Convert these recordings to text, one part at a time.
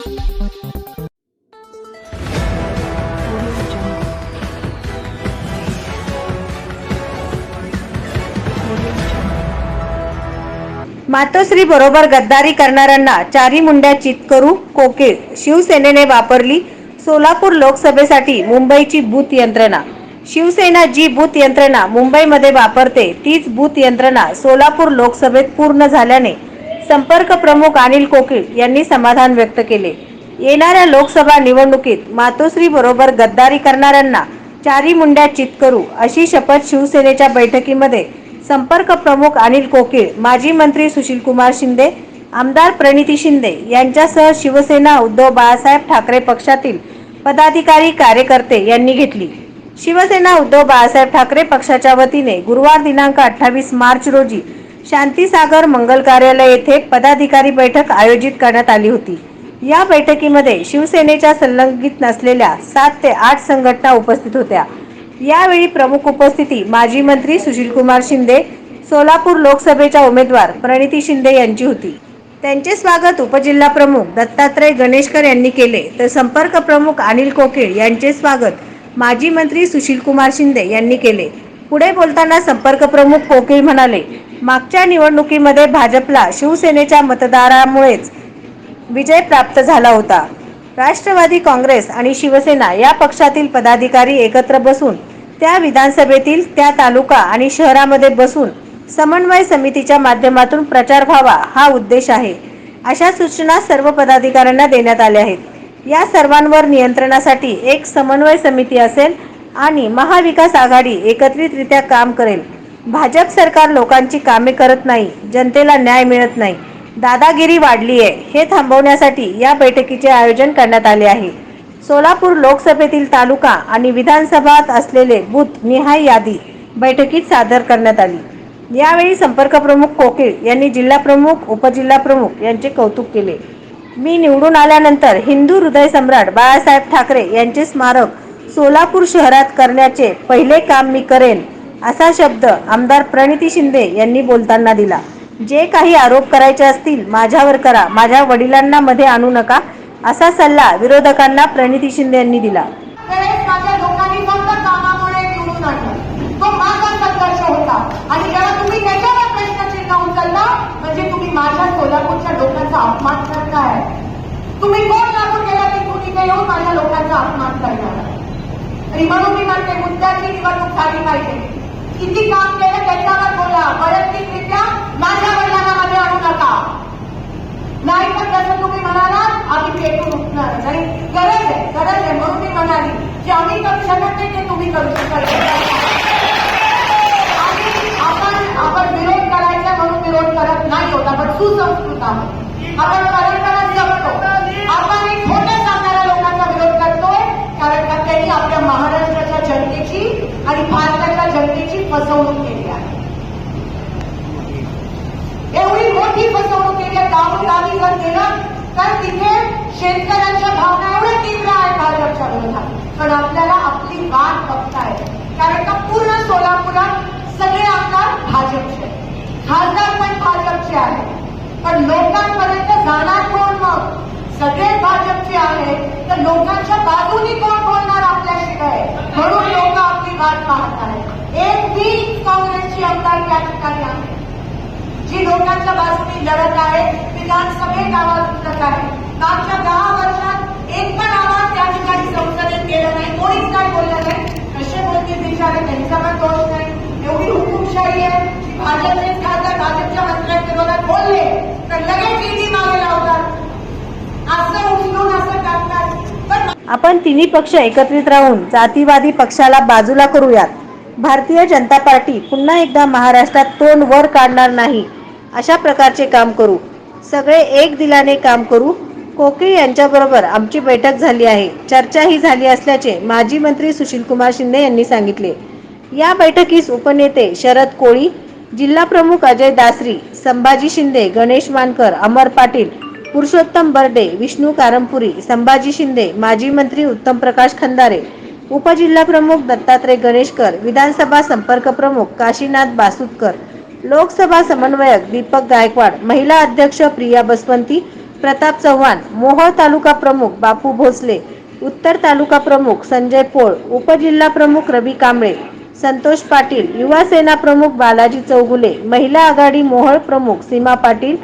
मातोश्री बरोबर गद्दारी करणाऱ्यांना चारी मुंड्या चित करू कोकीळ शिवसेनेने वापरली सोलापूर लोकसभेसाठी मुंबईची बूथ यंत्रणा. शिवसेना जी बूथ यंत्रणा मुंबईमध्ये वापरते तीच बूथ यंत्रणा सोलापूर लोकसभेत पूर्ण झाल्याने संपर्क प्रमुख अनिल कोकीळ यांनी समाधान व्यक्त केले. येणाऱ्या लोकसभा निवडणुकीत मातोश्री बरोबर गद्दारी करणाऱ्यांना चारी मुंड्या चित करू अशी शपथ शिवसेनेच्या बैठकीमध्ये संपर्क प्रमुख अनिल कोकीळ माजी मंत्री सुशीलकुमार शिंदे आमदार प्रणिती शिंदे यांच्यासह शिवसेना उद्धव बाळासाहेब ठाकरे पक्षातील पदाधिकारी कार्यकर्ते यांनी घेतली. शिवसेना उद्धव बाळासाहेब ठाकरे पक्षाच्या वतीने गुरुवार दिनांक अठ्ठावीस मार्च रोजी शांतीसागर मंगल कार्यालय येथे पदाधिकारी बैठक आयोजित करण्यात आली होती. या बैठकीमध्ये शिवसेनेच्या संलग्नित नसलेल्या सात ते आठ संघटना उपस्थित होत्या. यावेळी प्रमुख उपस्थिती माजी मंत्री सुशीलकुमार शिंदे सोलापूर लोकसभेच्या उमेदवार प्रणिती शिंदे यांची होती. त्यांचे स्वागत उपजिल्हा प्रमुख दत्तात्रय गणेशकर यांनी केले. तर संपर्क प्रमुख अनिल कोकीळ यांचे स्वागत माजी मंत्री सुशीलकुमार शिंदे यांनी केले. पुढे बोलताना संपर्क प्रमुख कोकीळ म्हणाले मागच्या निवडणुकीमध्ये भाजपला शिवसेनेच्या मतदारामुळेच विजय प्राप्त झाला होता. राष्ट्रवादी काँग्रेस आणि शिवसेना या पक्षातील पदाधिकारी एकत्र बसून त्या विधानसभेतील त्या तालुका आणि शहरामध्ये बसून समन्वय समितीच्या माध्यमातून प्रचार व्हावा हा उद्देश आहे. अशा सूचना सर्व पदाधिकाऱ्यांना देण्यात आल्या आहेत. या सर्वांवर नियंत्रणासाठी एक समन्वय समिती असेल आणि महाविकास आघाडी एकत्रितरित्या काम करेल. भाजप सरकार लोकांची कामे करत नाही जनतेला न्याय मिळत नाही. दादागिरी वाढली आहे हे थांबवण्यासाठी या बैठकीचे आयोजन करण्यात आले आहे. सोलापूर लोकसभेतील तालुका आणि विधानसभात असलेले बूथ निहाय यादी बैठकीत सादर करण्यात आली. यावेळी संपर्क प्रमुख कोकीळ यांनी जिल्हा प्रमुख उपजिल्हा प्रमुख यांचे कौतुक केले. मी निवडून आल्यानंतर हिंदू हृदय सम्राट बाळासाहेब ठाकरे यांचे स्मारक सोलापूर शहरात करण्याचे पहिले काम मी करेन असा शब्द आमदार प्रणिती शिंदे यांनी बोलताना दिला. जे काही आरोप करायचे असतील माझ्यावर करा माझ्या वडिलांना मध्ये आणू नका असा सल्ला विरोधकांना प्रणिती शिंदे यांनी दिला. माझ्या म्हणजे तुम्ही माझ्या सोलापूरच्या लोकांचा अपमान करताय. तुम्ही कोण लागू केला की तुम्ही इथे येऊन माझ्या लोकांचा अपमान करणार. आणि म्हणून मी म्हणते मुद्द्याची निवडणूक झाली पाहिजे. किती काम केलं त्याच्यावर बोला. वैयक्तिकरित्या माझ्या वडिलांना मध्ये आणू नका नाही तर जसं तुम्ही म्हणालात आम्ही पेटून उठणार नाही गरज आहे गरज आहे म्हणून मी म्हणाली की आम्ही करू शकत नाही ते तुम्ही करू शकत आणि आपण आपण विरोध करायचा म्हणून विरोध करत नाही होत आपण सुसंस्कृत आहोत आपण परंपरा जपतो आपण एक खोटं सांगणाऱ्या लोकांचा विरोध करतोय कारण का त्यांनी आपल्या महाराष्ट्राच्या जनतेची आणि भारताच्या जनतेची फसवणूक केली आहे. एवढी मोठी फसवणूक केली आहे गावोगावी जर गेलं तर तिथे शेतकऱ्यांच्या भावना एवढ्या तीव्र आहे भाजपच्या विरोधात. पण आपल्याला आपली वाट बघताय कारण का पूर्ण सोलापुरात सगळे आमदार भाजपचे आहेत. खासदार पण भाजपचे आहेत पण लोकांपर्यंत जाणार कोण मग सगळे भाजपचे आहेत तर लोकांच्या बाजूनी कोण बोलणार आपल्याशिवाय म्हणून लोक आपली वाट पाहत आहेत एक बी काँग्रेसची आमदार त्या ठिकाणी आहे. जी लोकांच्या बाजूने लढत आहे विधानसभेत आवाज उठत आहे. मागच्या दहा वर्षात एक पण आवाज त्या ठिकाणी संसदेत गेला नाही कोणीच काय बोललं नाही. कसे बोलतील बिचारे त्यांचा पण दोष नाही. एवढी हुकुमशाही आहे की भाजपचे खासदार भाजपच्या मंत्र्यांच्या मंत्र्यांविरोधात बोलले तर लगेच ईडी मागे लावतात. असं उचलून असं करतात आपण तिन्ही पक्ष एकत्रित राहून जातीवादी पक्षाला बाजूला करूयात. भारतीय जनता पार्टी पुन्हा एकदा महाराष्ट्रात तोंड वर काढणार नाही. अशा प्रकारचे काम करू. सगळे एक दिलाने काम करू. कोकीळ यांच्याबरोबर आमची बैठक झाली आहे. चर्चाही झाली असल्याचे माजी मंत्री सुशीलकुमार शिंदे यांनी सांगितले. या बैठकीस उपनेते शरद कोळी जिल्हा प्रमुख अजय दासरी संभाजी शिंदे गणेश मानकर अमर पाटील पुरुषोत्तम बर्डे विष्णू कारंपुरी संभाजी शिंदे माजी मंत्री उत्तम प्रकाश खंदारे उपजिल्हा प्रमुख दत्तात्रय गणेशकर विधानसभा संपर्क प्रमुख काशीनाथ बासुदकर लोकसभा समन्वयक दीपक गायकवाड महिला अध्यक्ष प्रिया बसवंती प्रताप चव्हाण मोहोळ तालुका प्रमुख बापू भोसले उत्तर तालुका प्रमुख संजय पोळ उपजिल्हा प्रमुख रवी कांबळे संतोष पाटील युवा सेना प्रमुख बालाजी चौगुले महिला आघाडी मोहोळ प्रमुख सीमा पाटील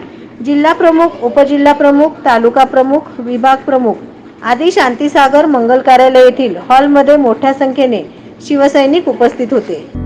जिल्हा प्रमुख उपजिल्हा प्रमुख तालुका प्रमुख विभाग प्रमुख आधी शांतीसागर मंगल कार्यालय येथील हॉलमध्ये मोठ्या संख्येने शिवसैनिक उपस्थित होते.